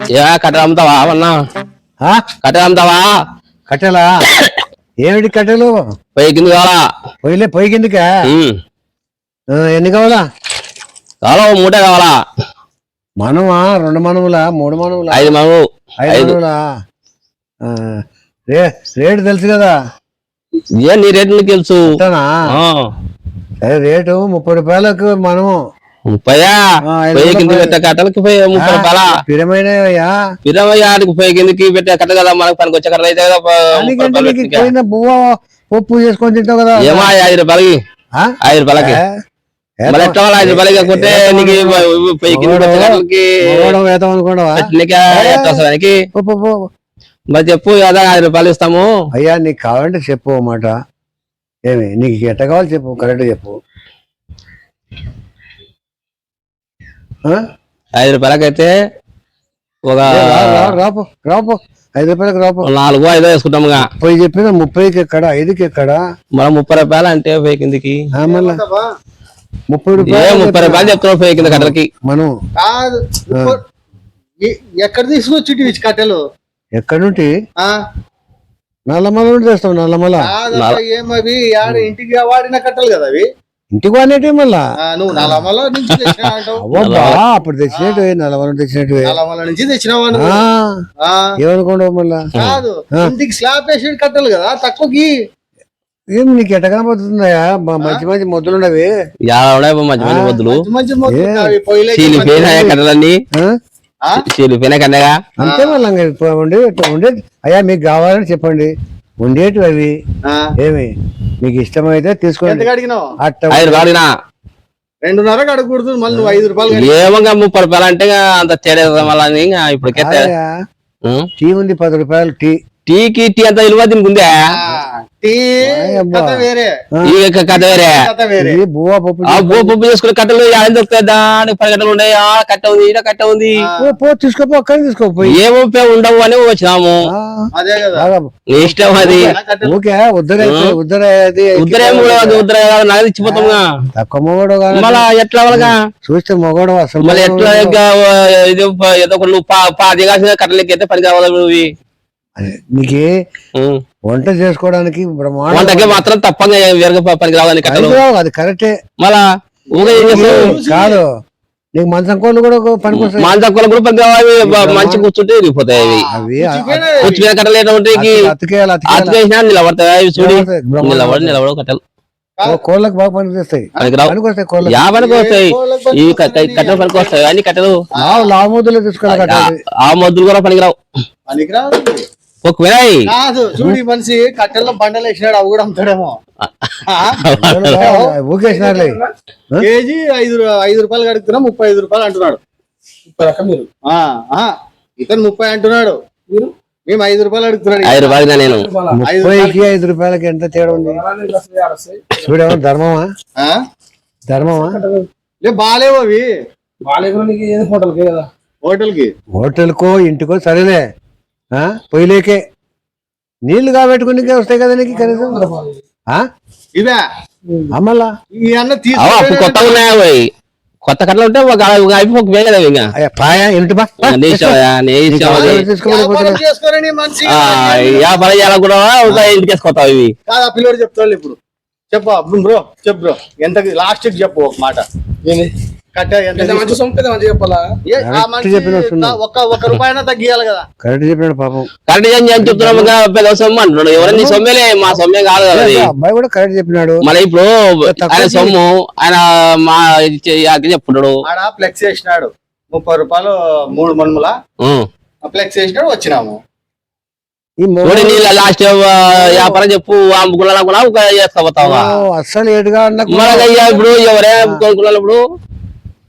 ఏ కట్టెలు అమ్ముతావా? అన్నా ఆ? కట్టెలు అమ్ముతావా? కట్టెలా? ఏమిటి కట్టెలు? పోయి కింద కావాలా? పొయ్యిలే పొయ్యి కిందకా? ఉమ్. ఆ, ఎన్ని కావాలా? కావాలా? ఓ మూటే కావాలా? మనమా రెండు మనములా మూడు మనములా ఐదు మనము ఐదు ఐదు. మనములా ఆ, రే రేటు తెలుసు కదా? ఏ నీ రేటు నీకు తెలుసు? అంతేనా? ఆ. సరే రేటు ముప్పై రూపాయలకు మనము ముప్పయా? కింద. పెట్టే కట్టలకి ముప్పై రూపాయల? కిందకి పెట్టే కట్ట కదా మనకు పనికి వచ్చే కట్టలు అయితే కదా పప్పు చేసుకొని తింటావు కదా. ఏమో ఐదు రూపాయలకి? ఆ? ఐదు రూపాయలకి? ఏ? ఏ? మళ్ళీ ఎట్లా వాళ్ళ ఐదు రూపాయలకి కాకపోతే నీకు కింద పెట్టే కట్టలకి. మరి చెప్పు కదా ఐదు రూపాయలు ఇస్తాము. అయ్యా నీకు కావాలంటే చెప్పు ఓ మాట. ఏమి నీకు ఎట్ట కావాలి చెప్పు కరెక్ట్ చెప్పు. ఐదు రూపాయలకి అయితే ఒక రాపో రాపో. ఐదు రూపాయలకు రాపో. నాలుగు ఐదో వేసుకుంటాముగా. ముప్పై చెప్పిన ముప్పైకి ఎక్కడ ఐదుకి ఎక్కడ? మనం ముప్పై రూపాయలు అంటే పోయి కిందకి. ఆ, మళ్ళా. ముప్పై ఏ రూపాయలు ముప్పై రూపాయలు చెప్తున్నావు పోయి కింద కట్టలకి. మనం. ఎక్కడ తీసుకొచ్చి కట్టెలు? ఎక్కడి నుండి ఆ? నల్లమల నుండి తెస్తాం నల్లమల. ఏమవి? ఆడ ఇంటికి వాడిన కట్టెలు కదా అవి? ఇంటికి వాడినట్టే మళ్ళా? నువ్వు నుంచి అప్పుడు తెచ్చినట్టు నల్లమల నుండి తెచ్చినట్టు నుంచి తెచ్చినావా నువ్వు ఆ, ఆ, ఏమనుకోండి మళ్ళా? కాదు ఇంటికి స్లాబ్ వేసి కట్టెలు కదా తక్కువకి. ఏం నీకు ఎట్ట కనబడుతుందయ్యా మ- మంచి మంచి యాభై ఉన్నాయి మంచి మంచి కట్టలన్నీ కన్నగా అంతే మళ్ళీ ఇంక ఇప్పుడు ఉండే ఉండే అయ్యా మీకు కావాలని చెప్పండి. ఉండేటివి అవి. ఆ, ఏమి? మీకు ఇష్టమైతే తీసుకోండి. ఎంతకు అడిగినావు అట్ట ఐదు రూపాయలు అడిగినా. రెండున్నరకు అడగకూడదు మళ్ళీ నువ్వు ఐదు రూపాయలు ఏమంగా ముప్పై రూపాయలు అంటే ఇంకా అంత తేడా మళ్ళీ ఇంకా ఇప్పటికైతే కాదయ్యా, ఉం? టీ ఉంది పది రూపాయలు టీ. టీకి టీ అంత విలువ దీనికి ఉందే. కథ వేరే. ఈ బువ్వ పప్పు ఆ బో పప్పు చేసుకునే కట్టలు ఏం దొరుకుతాయి? దానికి పది కట్టలు ఉన్నాయి. ఆ కట్ట ఉంది ఈడ కట్ట ఉంది. పో, పో తీసుకోపో అక్కడ తీసుకోపోయి ఉపయోగం ఉండవు అని వచ్చినాము. అదే కదా. ఇష్టం అది. ఉద్దరే ఉద్దరే అది ఉద్దరేం కూడా ఉద్దరే. కాదు నగదు ఇచ్చిపోతాముగా తక్కువ మొగడు మళ్ళా ఎట్లా వాళ్ళగా? చూస్తే మొగడు అసలు మళ్ళీ ఎట్లా ఇది ఏదో ఒక నువ్వు పా- పాతి కాసిన కట్టలకి అయితే పని కావాలి నువ్వు? అదే, నీకు. వంట చేసుకోవడానికి బ్రహ్మాండ వంటకి మాత్రం తప్పగా పనికి కట్టలు అది కరెక్టే. మళ్ళా కాదు నీకు మంచం కోళ్ళు కూడా పనికొస్తాయి మాంస కూర కూడా పనికి రావాలి మంచి కూర్చుంటే ఇరిగిపోతాయి అవి. అవి కూర్చునే కట్టలు ఏంటో ఉంటాయి అతికేయాలి అతికేయాలి. అతికేసినా నిలబడతాయి అవి చూడి. నిలబడి నిలబడవు కట్టలు. కోళ్ళకి బాగా పనికొస్తాయి పనికి వస్తాయి క- కట్టెలు పనికి వస్తాయి. అన్ని కట్టెలు. ఆ మొద్దులు కూడా పనికిరావు పనికిరాదు ఒక వినాయి కాదు చూడు ఈ మనిషి కట్టెల్లో బండలు వేసినాడు అవి కూడా అమ్ముతాడేమో. ఆ? ఊకేసినారులే కేజీ ఐదు ఐదు రూపాయలు కడుగుతున్నా ముప్పై ఐదు రూపాయలు అంటున్నాడు. ఆ, ఆ, ఇతను ముప్పై అంటున్నాడు. మేము ఐదు రూపాయలు అడుగుతున్నాడు ఐదు రూపాయలు నేను. ముప్పైకి ఐదు రూపాయలకి ఎంత తేడా ఉంది? చూడేమో ధర్మమా? ఆ? ధర్మమా? లే బాగాలేవు అవి. హోటల్కి కదా? హోటల్కి. హోటల్కో ఇంటికో సరేలే. పొయ్యిలేకే. నీళ్ళు కాబెట్టుకునికే వస్తాయి కదా నీకు కనీసం? ఇవే. అమ్మలా. అప్పుడు కొత్త ఉన్నాయా అవి? కొత్త కట్టలు ఉంటే ఒక ఒక అయిపో ఒక వేగదా ఇంకా. అయ్యా పాయా ఇంటి బా బా, నీ ఇష్టం అయ్యా, నీ ఇష్టం అది. తీసుకోమని పోతున్నా. చేసుకోరని మనిషి ఆ, యా పని చేయాలి కూడా ఒక ఇవి? పిల్లోడు చెప్తాడు ఇప్పుడు. చెప్పు బ్రో చెప్పు బ్రో ఎంత లాస్ట్ చెప్పు ఒక మాట. కరెక్ట్ చెప్పినాడు పాపం. కరెక్ట్ అని చెప్పి చెప్తున్నాం ఇంకా పెద్ద సొమ్ము అంటున్నాడు. ఎవరైనా నీ సొమ్మేలే మా సొమ్మే కాదు కదా అది. ఆ అబ్బాయి కూడా కరెక్ట్ చెప్పినాడు. మళ్ళీ ఇప్పుడు ఆయన సొమ్ము ఆయన మా చెప్పున్నాడు. ఫ్లెక్స్ వేసినాడు ముప్పై రూపాయలు మూడు మనుముల. ఫ్లెక్స్ వేసినాడు వచ్చినాము. లాస్ట్ వ్యాపారం చెప్పు అమ్ముకున్నా కూడా ఒక చేసుకోపోతావా ఓ, అస్సలు ఏడుగా ఇప్పుడు ఎవరే ఇప్పుడు?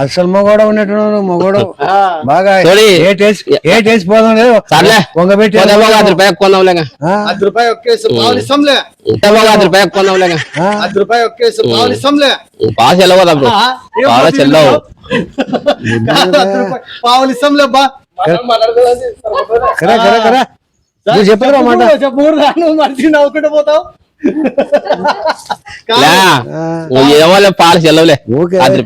అస్సలు మొగోడ ఉన్నట్టు మొగోడు. బాగా చూడి. ఏ టేస్ట్ ఏ టేస్ట్ పోదాం లేదు. వంగబెట్టి రూపాయి ఒక్కేసి రూపాయి ఒక్కేసి ఇస్తాంలే. పాస్ ఏం పాల చెల్లవు. బా చెప్పరా మాట చెప్పు, చెప్పు రా, నువ్వు మనిషి నవ్వుకుంటూ పోతావు. లే కాదు, ఆ, ఏమో పాల చెల్లవులే అది.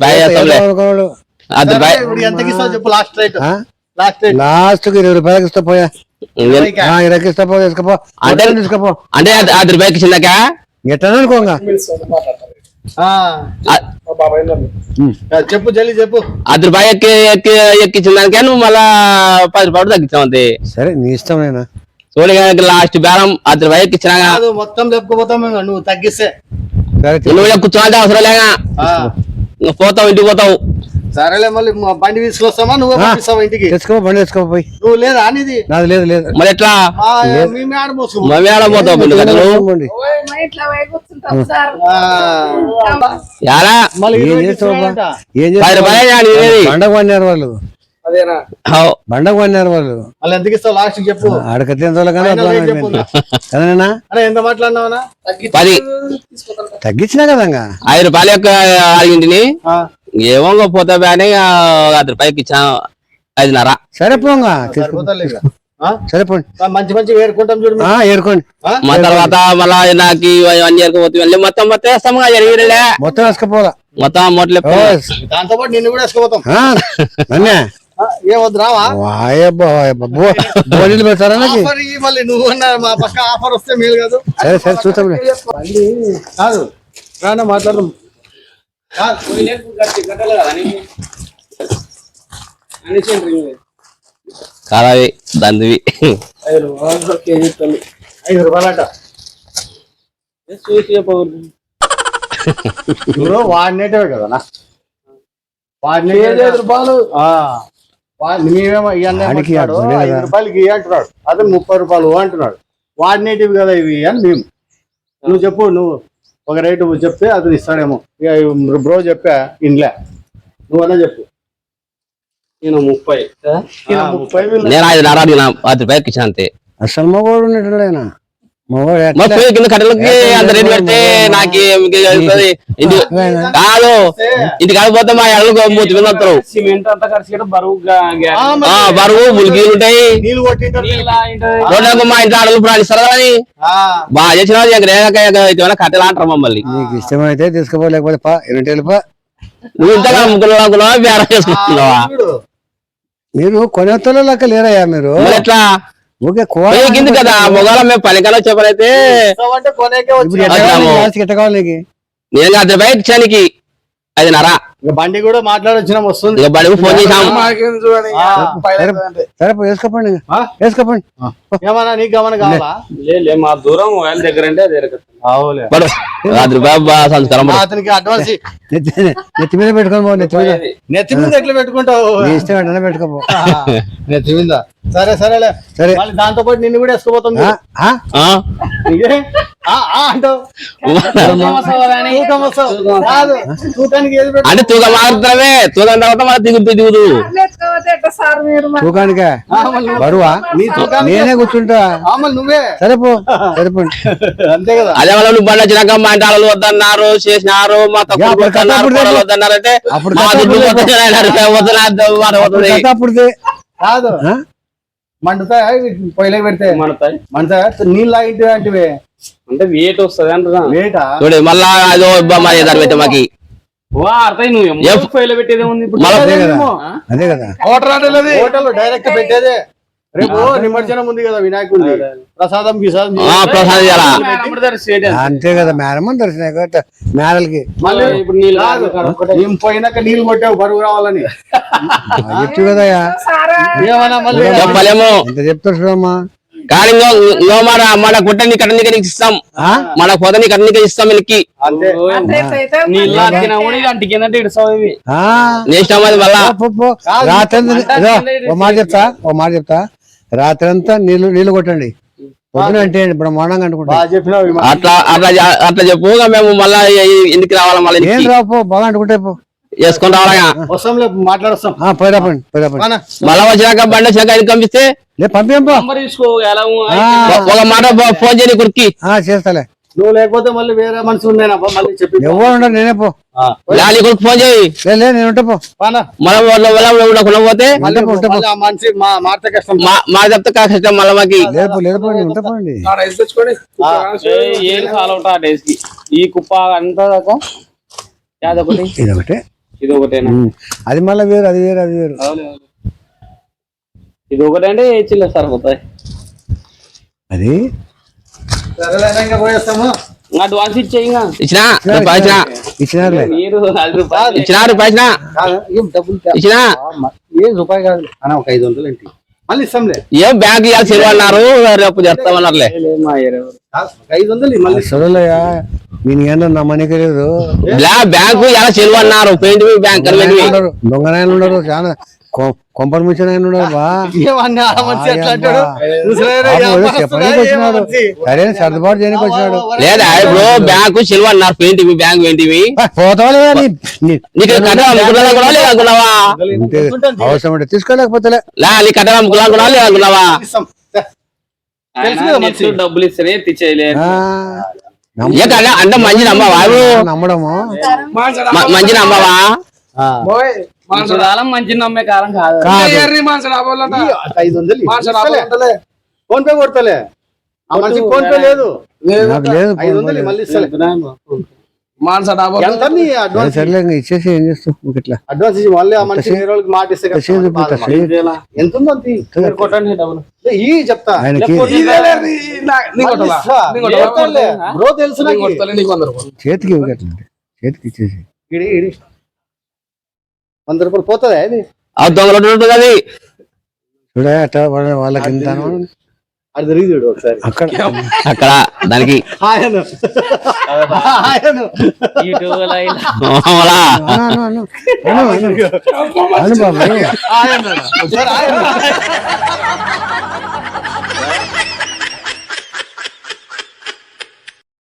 అది సరే, రూపాయి ఇప్పుడు ఎంతకి ఇస్తావు చెప్పు లాస్ట్ రేట్కి ఇరవై రూపాయలకి ఇస్తా పోయా. ఆ, ఇరవైకి ఇస్తా పో తీసుకపో. అంటే- అంటే తీసుకపో. అంటే అది- అది రూపాయికి ఇచ్చిందాక ఎట్లా అనుకోంగా. మాట్లాడతారు ఆ, ఆ- మా బాబాయ్ ఉన్నారు. చెప్పు జల్లి చెప్పు. అది రూపాయి ఎక్కి దానికే నువ్వు మళ్ళా పది రూపాయలు తగ్గించావు అంతే సరే నీ ఇష్టం నేనా చూడగా లాస్ట్ బేరం రూపాయి ఎక్కిచ్చినాగా కాదు మొత్తం చెప్పుకోపోతాం మేము నువ్వు తగ్గిస్తే. నువ్వు కూర్చోవాలంటే అవసరం లేగా నువ్వు పోతావు ఇంటికి పోతావు. సరేలే మళ్ళీ బండి తీసుకొస్తామా? నువ్వే. పంపిస్తావా ఇంటికి? తెచ్చుకో బండి తెచ్చుకో పోయి. నువ్వు లేదా అనేది నాది లేదు లేదు. మరి ఎట్లా? మేము ఆడ మోసుకు. మమ్మీ ఆడ పోతావు పిండి గంటలు బండి. మా ఇంట్లో పోయి కూర్చుంటాం సార్. యారా? మళ్ళీ ఏం చేస్తావు? బండకు పడినారు వాళ్ళు. అదేనా? హౌ. బండకు పడినారు వాళ్ళు. మళ్ళీ ఎంతకి ఇస్తావు లాస్ట్ చెప్పు. కదనా ఎంత మాట్లాడినావనా పది. తగ్గించినా కదా ఇంకా. ఐదు రూపాయలు యొక్క అడిగింటిని. ఏమో పోతా బానే అది రూపాయలకి ఇచ్చాను ఐదున్నర. సరే పోంగా సరిపోతాలే ఇక. ఆ? సరే పోండి ఆ, మంచి మంచి వేరుకుంటాం చూడు ఆ, ఏరుకోండి. ఆ? మా తర్వాత మళ్ళా నాకు వెళ్ళి మొత్తం మొత్తం మొత్తం మొత్తం మొట్లు దాంతో పాటు నిన్ను కూడా వేసుకోపోతాం ఏమొద్దు రావా? బోడీలు పెడతారా నాకు? మళ్ళీ నువ్వు అన్న మా పక్క ఆఫర్ వస్తే మేలు కాదు. సరే సరే చూద్దాంలే కాదు. రానా మాట్లాడదాం. కాదు, కాదవి దందివి. ఐదు రూపాయలట చూసి వాడినేటివే కదా వాడినే ఐదు రూపాయలు. మేమేమో ఇవన్నీ ఐదు. రూపాయలకి అంటున్నాడు. అతను ముప్పై రూపాయలు అంటున్నాడు. వాడినేటివి కదా ఇవి అని మేము. నువ్వు చెప్పు నువ్వు ఒక రేటు చెప్తే అతను ఇస్తాడేమో. ఇక బ్రో చెప్పా ఇండ్లే. నువ్వన్నా చెప్పు. నేను ముప్పై. ముప్పై. పది రూపాయలకి ఇచ్చాను అంతే. అసలు మగవాడు ఉన్నట్లేనా మగవాడు మా ఎట్లా? పోయి కింద కట్టెలకి అంత రేటు పెడితే నాకు ఇంటి కాదు ఇంటి కాకపోతే మా ఎడలకు మూతి మీద వస్తారు బరువు ములికీలు ఉంటాయి. మా ఇంట్లో అడవులు ప్రాణిస్తారు కానీ ఆ, బాగా చేసిన కట్టెలు అంటారు మమ్మల్ని. నీకు ఇష్టమైతే తీసుకుపో లేకపోతే పా ఎన్నింటి వెళ్ళిపో నువ్వు ఇంతగా ముగ్గురు బేరం చేసుకుంటున్నావా. మీరు కొనేతలో లెక్క లేరయ్యా మీరు? మరి ఎట్లా? ఓకే కూర కింది? మొగాల మేము పనికలో చెప్పనైతే నేను అది ఇక బండి కూడా మాట్లాడొచ్చిన వస్తుంది. ఇక ఫోన్ చేసాం మాకేం చూడండి. ఆ, సరే సరే పో, వేసుకోపోండి? వేసుకోపోండి. ఏమన్నా నీకు గమనం కావాలా? లే, లే, మా దూరం వాళ్ళ దగ్గర అంటే సంస్కారం. అతనికి అడ్వాన్స్ నెత్తి మీద పెట్టుకొని నెత్తి మీద. నెత్తి మీద ఎట్లా పెట్టుకుంటావు? ఇష్టం పెట్టుకోపో నెత్తి మీద. సరే సరేలే. సరే. మళ్ళీ దాంతో పాటు నిన్ను కూడా పెట్టు అంటే. తూకం మారుతున్నావే. తూకం తర్వాత మళ్ళీ దిగుతూ? తూకానికా బరువా? నేనే కూర్చుంటా. నువ్వే. సరిపో సరిపోండి అంతే కదా. అదే వల్ల నువ్వు బండి వచ్చినాక మా ఇంటి ఆడలు వద్దన్నారు చేసినారు మా వద్దన్నారు అంటే అప్పుడు మా కథ దుడ్డు అప్పుడు వద్దన్నారు, వద్దన్నారు, మాట వద్దది. కథ అప్పుడుదే. కాదు ఆ? మండుతా పొయ్యిలో పెడితే మనతాయి. మండుతా నీళ్ళు ఇంటి అంటే అంటే వెయిట్ వస్తుంది అంటున్నా. వేట చూడు మళ్ళా అదో పెట్టే మాకి. అర్థం నువ్వు. పెట్టేది ఉంది అదే కదా. కదా. హోటల్ డైరెక్ట్ పెట్టేదే. రేపు నిమజ్జనం ఉంది కదా వినాయకుడి ప్రసాదం ప్రసాదం. అంతే కదా మేనమ్మ దర్శనం మేడలకి. పోయినాక నీళ్ళు కొట్టావు బరువు రావాలని. చెప్తు కదయ్యా సారా. ఏమన్నా మళ్ళీ చెప్పలేము. ఎంత చెప్తారు చూడమ్మా. కానీ మన ఇస్తాం? మన పొదని కట్టనికి వీళ్ళకి? నేస్తాం అది మళ్ళా ఓ మాట చెప్తా ఓ మాట చెప్తా. రాత్రి అంతా నీళ్ళు నీళ్ళు కొట్టండి. పొద్దున అంటే బ్రహ్మాండంగా అనుకుంటా. అట్లా అట్లా అట్లా చెప్పు మేము మళ్ళా ఇంటికి రావాలా మళ్ళీ ఏం ఇంటికి? రావు పో బాగా అనుకుంటే పో. వేసుకొని రావాలా వస్తాంలే మాట్లాడొస్తాం. ఆ, పోయిరా పండి పోయిరా పండి రానా? మళ్ళా వచ్చినాక బండి వచ్చినాక ఇన్కమ్ ఇస్తే లే పంపించం పో నంబర్ తీసుకో ఎలా ఆ, ఒ- ఒక మాట ఫోన్ చేయని కురికి. ఆ, చేస్తాలే. నువ్వు లేకపోతే మళ్ళీ వేరే మనిషి ఉండేనప్ప మళ్ళీ చెప్పి ఎవరు ఉండరు నేనే పో. లాలి కొడుకు ఫోన్ చేయి. లే నేను ఉంటా పో. పానా? మనం వాళ్ళ మళ్ళీ ఉంటా, మళ్ళీ ఆ మనిషి మా మాట కష్టం. మా మా చెప్తే కష్టం మళ్ళీ మాకి. లేదు పో లేదు పో నేను ఉంటా పోండి. ఆ రైస్ తెచ్చుకోండి ఏం ఫాలో అవుతా ఆ డేస్కి. ఈ కుప్ప అంతా దాకా? యాదొకటి? ఇదొకటి. ఇది ఒకటేనా ఉమ్. అది మళ్ళీ వేరు అది వేరు అది వేరు. ఇది ఒకటే అంటే చిల్ల సరిపోతాయి? అది అడ్వాన్స్ ఇచ్చే ఇంకా ఇచ్చినా? రూపాయి ఇచ్చినా? ఇచ్చినారులే. మీరు అది రూపాయలు ఇచ్చినా రూపాయి ఇచ్చినా? కాదు, ఏం డబ్బులు తే- ఇచ్చినా? ఆ, మ- ఏం రూపాయి కాదు. అన్న ఒక ఐదు వందలు ఏంటి? మళ్ళీ ఇస్తాంలే. ఏం బ్యాంక్ ఇవ్వాలి రేపు చేస్తామన్నారులే ఐదు వందలు మళ్ళీ. సరేలేయా నేను ఏంటో నమ్మనికే లేదు. బ్యాంకు ఎలా పెయింట్ బ్యాంక్ దొంగనాయలు ఉండరు చాలా. కొంపర్ మిషన్ ఆయన వచ్చినాడు. సరే సర్దుబాటు చేయడానికి వచ్చినాడు. లేదా ఇప్పుడు బ్యాంకు సెలవు అన్నారు బ్యాంక్ పోతావా అవసరం ఉంటే తీసుకోలేకపోతే నీ కట్ట అమ్ముకున్నా కూడా లేదు అనుకున్నావా? ఇస్తాం. తే. తెలుసు ఆయన కదా నెట్ మంచి. డబ్బులు ఇస్తేనే అంటే మంచి నమ్మవా మంచి కాలం మంచి నమ్మే కాలం కాదు. కాదు. ఈ ఐదు వందలు. ఫోన్ పే కొడతలే. ఆ మనిషి ఫోన్ పే లేదు. ఐదు వందలు మళ్ళీ అడ్వాన్స్ ఇచ్చేసి ఏం చేస్తావు? ఇట్లా. ఇచ్చి మళ్ళీ ఆ మనిషి మాట. ఎంత ఈ చెప్తా. చేతికి? చేతికి ఇచ్చేసి. వంద రూపాయలు పోతుందా ఇది? ఆ దొంగలు ఉంటుంది అది. చూడ అట్లా వాళ్ళ- వాళ్ళకి ఎంత. అది తిరిగి చూడు ఒకసారి. అక్కడ అక్కడ దానికి ఆయన ఆయన యూట్యూబ్లో ఇలా అలా అను, అను, అను. అను, అను. అను. బాబు ఆయన ఒకసారి ఆయన